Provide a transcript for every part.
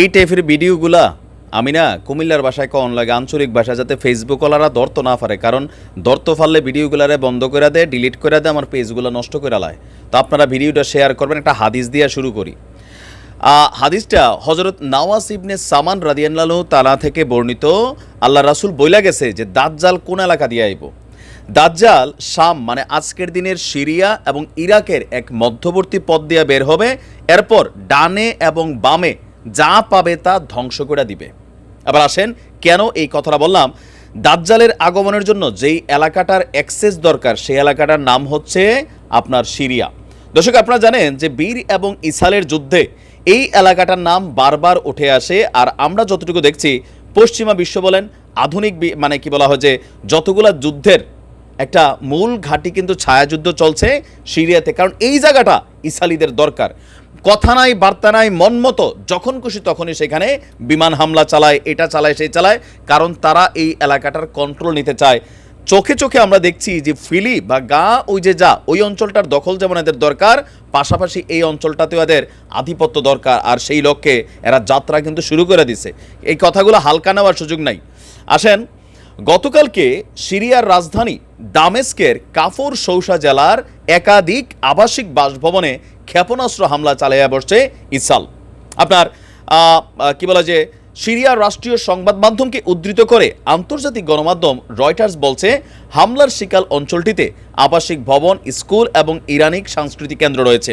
এই টাইপের ভিডিওগুলা আমি না কুমিল্লার ভাষায় কন লাগে, আঞ্চলিক ভাষা যাতে ফেসবুক ওলারা ধরতো না পারে, কারণ ধরতো ফারলে ভিডিওগুলারে বন্ধ করে দেয় ডিলিট করে দেয়, আমার পেজগুলো নষ্ট করে লায়। তো আপনারা ভিডিওটা শেয়ার করবেন, একটা হাদিস দিয়ে শুরু করি। হাদিসটা হজরত নওয়াজ ইবনে সামান রাদিয়াল্লাহু তালা থেকে বর্ণিত। আল্লাহ রাসূল বইলা গেছে যে, দাজ্জাল কোন এলাকা দিয়ে আইব? দাজ্জাল শাম মানে আজকের দিনের সিরিয়া এবং ইরাকের এক মধ্যবর্তী পথ দিয়ে বের হবে। এরপর ডানে এবং বামে যা পাবে তা ধ্বংস করে দিবে। আবার আসেন, কেন এই কথাটা বললাম? দাজ্জালের আগমনের জন্য যেই এলাকাটার অ্যাক্সেস দরকার, সেই এলাকাটার নাম হচ্ছে আপনার সিরিয়া। দর্শক, আপনারা জানেন যে বীর এবং ইসালের যুদ্ধে এই এলাকাটার নাম বারবার উঠে আসে, আর আমরা যতটুকু দেখছি, পশ্চিমা বিশ্ব বলেন, আধুনিক মানে কি বলা হয় যে, যতগুলা যুদ্ধের একটা মূল ঘাঁটি কিন্তু ছায়াযুদ্ধ চলছে সিরিয়াতে। কারণ এই জায়গাটা ইসালিদের দরকার। কথা নাই, বার্তা নাই, মন মতো যখন খুশি তখনই সেখানে বিমান হামলা চালায়, এটা চালায়, সেই চালায়, কারণ তারা এই এলাকাটার কন্ট্রোল নিতে চায়। চোখে চোখে আমরা দেখছি যে ফিলি বা গা, ওই যে যা, ওই অঞ্চলটার দখল যেমন এদের দরকার, পাশাপাশি এই অঞ্চলটাতেও এদের আধিপত্য দরকার, আর সেই লক্ষ্যে এরা যাত্রা কিন্তু শুরু করে দিছে। এই কথাগুলো হালকা নেওয়ার সুযোগ নাই। আসেন, গতকালকে সিরিয়ার রাজধানী দামেস্কের কাফর সৌসা জেলার একাধিক আবাসিক বাসভবনে ক্ষেপণাস্ত্র হামলা চালিয়ে বসছে ইসাল আপনার কি বলা যে সিরিয়ার রাষ্ট্রীয় সংবাদ মাধ্যমকে উদ্ধৃত করে আন্তর্জাতিক গণমাধ্যম রয়টার্স বলছে, হামলার শিকাল অঞ্চলটিতে আবাসিক ভবন, স্কুল এবং ইরানিক সাংস্কৃতিক কেন্দ্র রয়েছে।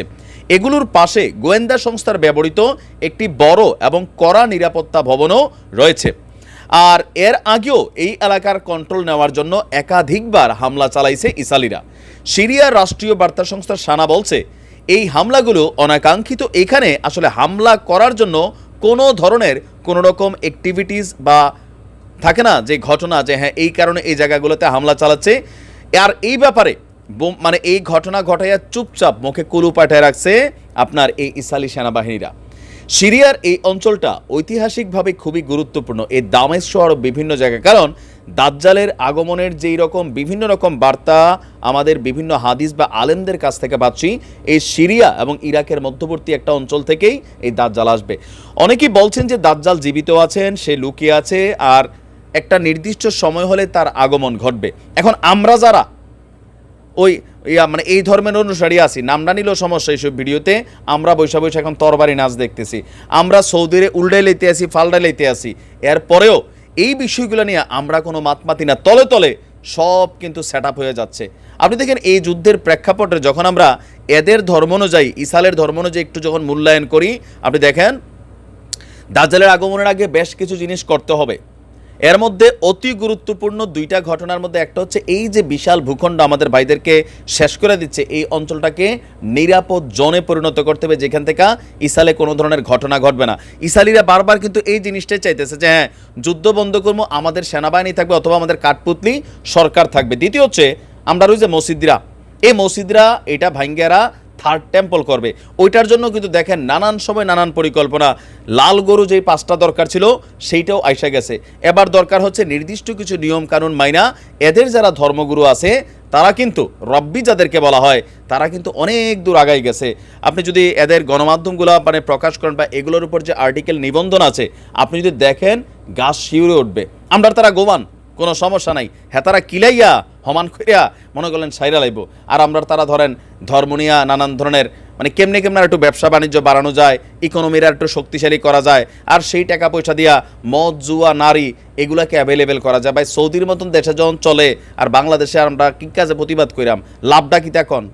এগুলোর পাশে গোয়েন্দা সংস্থার ব্যবহৃত একটি বড় এবং কড়া নিরাপত্তা ভবনও রয়েছে। আর এর আগেও এই এলাকার কন্ট্রোল নেওয়ার জন্য একাধিকবার হামলা চালাইছে ইসালিরা সিরিয়ার রাষ্ট্রীয় বার্তা সংস্থা সানা বলছে এই হামলাগুলো অনাকাঙ্ক্ষিত। এখানে আসলে হামলা করার জন্য কোনো ধরনের কোনো রকম অ্যাক্টিভিটিস বা থাকে না যে ঘটনা যে হ্যাঁ এই কারণে এই জায়গাগুলোতে হামলা চালাচ্ছে। আর এই ব্যাপারে মানে এই ঘটনা ঘটাইয়া চুপচাপ মুখে কুলু পাঠায় রাখছে আপনার এই ইসালি সেনাবাহিনীরা। সিরিয়ার এই অঞ্চলটা ঐতিহাসিকভাবে খুবই গুরুত্বপূর্ণ। এই দামেশ শহর বিভিন্ন জায়গায়। কারণ দাজ্জালের আগমনের যেই রকম বিভিন্ন রকম বার্তা আমাদের বিভিন্ন হাদিস বা আলেমদের কাছ থেকে পাচ্ছি, এই সিরিয়া এবং ইরাকের মধ্যবর্তী একটা অঞ্চল থেকেই এই দাজ্জাল আসবে। অনেকেই বলছেন যে দাজ্জাল জীবিত আছেন, সে লুকিয়ে আছে, আর একটা নির্দিষ্ট সময় হলে তার আগমন ঘটবে। এখন আমরা যারা ওই ইয়া মানে এই ধর্মের অনুসারী আছি নামটা নিলেও সমস্যা এইসব ভিডিওতে, আমরা বৈশা বৈশা এখন তরবারি নাচ দেখতেছি। আমরা সৌদিরে উল্টাই লইতে আসি, ফাল্টাই লইতে আসি। এরপরেও এই বিষয়গুলো নিয়ে আমরা কোনো মাতমাতি না, তলে তলে সব কিন্তু সেট হয়ে যাচ্ছে। আপনি দেখেন এই যুদ্ধের প্রেক্ষাপটে যখন আমরা এদের ধর্ম অনুযায়ী, ইসালের ধর্ম অনুযায়ী একটু যখন মূল্যায়ন করি, আপনি দেখেন দাজালের আগমনের আগে বেশ কিছু জিনিস করতে হবে। এর মধ্যে অতি গুরুত্বপূর্ণ দুইটা ঘটনার মধ্যে একটা হচ্ছে এই যে বিশাল ভূখণ্ড আমাদের ভাইদেরকে শেষ করে দিচ্ছে, এই অঞ্চলটাকে নিরাপদ জনে পরিণত করতে হবে, যেখান থেকে ইসালে কোনো ধরনের ঘটনা ঘটবে না। ইসালিরা বারবার কিন্তু এই জিনিসটাই চাইতেছে যে হ্যাঁ যুদ্ধ বন্ধ করব, আমাদের সেনাবাহিনী থাকবে অথবা আমাদের কাঠপুতলি সরকার থাকবে। দ্বিতীয় হচ্ছে, আমরা রয়েছে মসজিদরা। এই মসজিদরা, এটা ভাঙ্গেরা থার্ড টেম্পল করবে। ওইটার জন্য কিন্তু দেখেন নানান সময় নানান পরিকল্পনা। লাল গরু যেই পাঁচটা দরকার ছিল, সেইটাও আইসা গেছে। এবার দরকার হচ্ছে নির্দিষ্ট কিছু নিয়ম কানুন মাইনা। এদের যারা ধর্মগুরু আছে, তারা কিন্তু রব্বি যাদেরকে বলা হয়, তারা কিন্তু অনেক দূর আগাই গেছে। আপনি যদি এদের গণমাধ্যমগুলো মানে প্রকাশ করেন বা এগুলোর উপর যে আর্টিকেল নিবন্ধন আছে, আপনি যদি দেখেন গাছ শিউরে উঠবে। আমরা তারা গোমান কোনো সমস্যা নাই। হ্যাঁ তারা কিলাইয়া, হমান করিয়া মনে করলেন সাইরা লাইব। আর আমরা তারা ধরেন ধর্ম নিয়া নানান ধরনের মানে কেমনে কেমনে একটু ব্যবসা বাণিজ্য বাড়ানো যায় ইকোনমির একটু শক্তিশালী করা যায়, আর সেই টাকা পয়সা দিয়া মদ, জুয়া, নারী এগুলাকে অ্যাভেলেবেল করা যায়। ভাই, সৌদির মতন দেশে যখন চলে, আর বাংলাদেশে আমরা কি কাজে প্রতিবাদ করিলাম লাভটা কি এখন